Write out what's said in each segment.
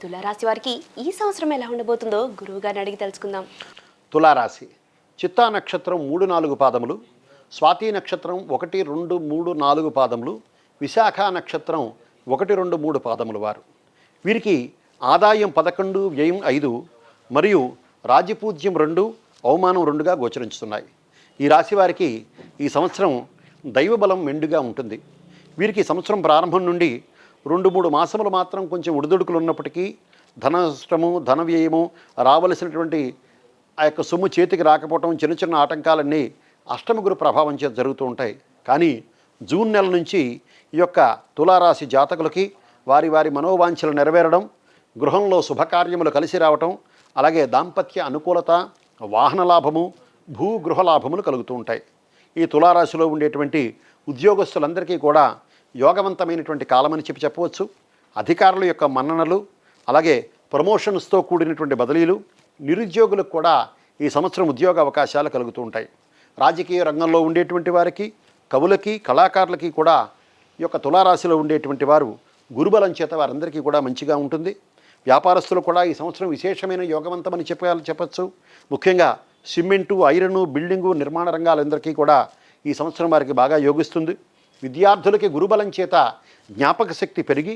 తులారాశి వారికి ఈ సంవత్సరం ఎలా ఉండబోతుందో గురువు గారిని అడిగి తెలుసుకుందాం. తులారాశి చిత్తా నక్షత్రం మూడు నాలుగు పాదములు స్వాతి నక్షత్రం ఒకటి రెండు మూడు నాలుగు పాదములు విశాఖ నక్షత్రం ఒకటి రెండు మూడు పాదములు వారు. వీరికి ఆదాయం పదకొండు వ్యయం ఐదు మరియు రాజపూజ్యం రెండు అవమానం రెండుగా గోచరించుతున్నాయి. ఈ రాశి వారికి ఈ సంవత్సరం దైవబలం మెండుగా ఉంటుంది. వీరికి సంవత్సరం ప్రారంభం నుండి రెండు మూడు మాసములు మాత్రం కొంచెం ఉడిదుడుకులు ఉన్నప్పటికీ ధన నష్టము ధన వ్యయము రావలసినటువంటి ఆ యొక్క సొమ్ము చేతికి రాకపోవటం చిన్న చిన్న ఆటంకాలన్నీ అష్టమ గురు ప్రభావం చేత జరుగుతూ ఉంటాయి. కానీ జూన్ నెల నుంచి ఈ యొక్క తులారాశి జాతకులకి వారి వారి మనోవాంఛలు నెరవేరడం గృహంలో శుభకార్యములు కలిసి రావటం అలాగే దాంపత్య అనుకూలత వాహన లాభము భూ గృహ లాభములు కలుగుతూ ఉంటాయి. ఈ తులారాశిలో ఉండేటువంటి ఉద్యోగస్తులందరికీ కూడా యోగవంతమైనటువంటి కాలమని చెప్పి చెప్పవచ్చు. అధికారుల యొక్క మన్ననలు అలాగే ప్రమోషన్స్తో కూడినటువంటి బదిలీలు నిరుద్యోగులకు కూడా ఈ సంవత్సరం ఉద్యోగ అవకాశాలు కలుగుతూ ఉంటాయి. రాజకీయ రంగంలో ఉండేటువంటి వారికి కవులకి కళాకారులకి కూడా ఈ యొక్క తులారాశిలో ఉండేటువంటి వారు గురుబలం చేత వారందరికీ కూడా మంచిగా ఉంటుంది. వ్యాపారస్తులు కూడా ఈ సంవత్సరం విశేషమైన యోగవంతమని చెప్పాలి చెప్పచ్చు. ముఖ్యంగా సిమెంటు ఐరను బిల్డింగు నిర్మాణ రంగాలందరికీ కూడా ఈ సంవత్సరం వారికి బాగా యోగిస్తుంది. విద్యార్థులకి గురుబలం చేత జ్ఞాపక శక్తి పెరిగి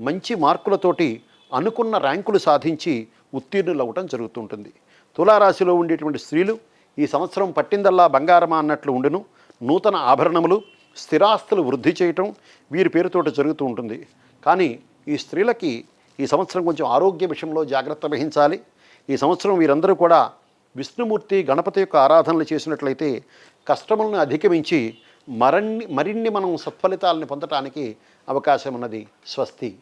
మంచి మార్కులతోటి అనుకున్న ర్యాంకులు సాధించి ఉత్తీర్ణులు అవ్వటం జరుగుతుంటుంది. తులారాశిలో ఉండేటువంటి స్త్రీలు ఈ సంవత్సరం పట్టిందల్లా బంగారమా అన్నట్లు ఉండును. నూతన ఆభరణములు స్థిరాస్తులు వృద్ధి చేయటం వీరి పేరుతోటి జరుగుతూ ఉంటుంది. కానీ ఈ స్త్రీలకి ఈ సంవత్సరం కొంచెం ఆరోగ్య విషయంలో జాగ్రత్త వహించాలి. ఈ సంవత్సరం వీరందరూ కూడా విష్ణుమూర్తి గణపతి యొక్క ఆరాధనలు చేసినట్లయితే కష్టములను అధిగమించి మరన్ని మరిన్ని మనం సత్ఫలితాలను పొందటానికి అవకాశం ఉన్నది స్వస్తి.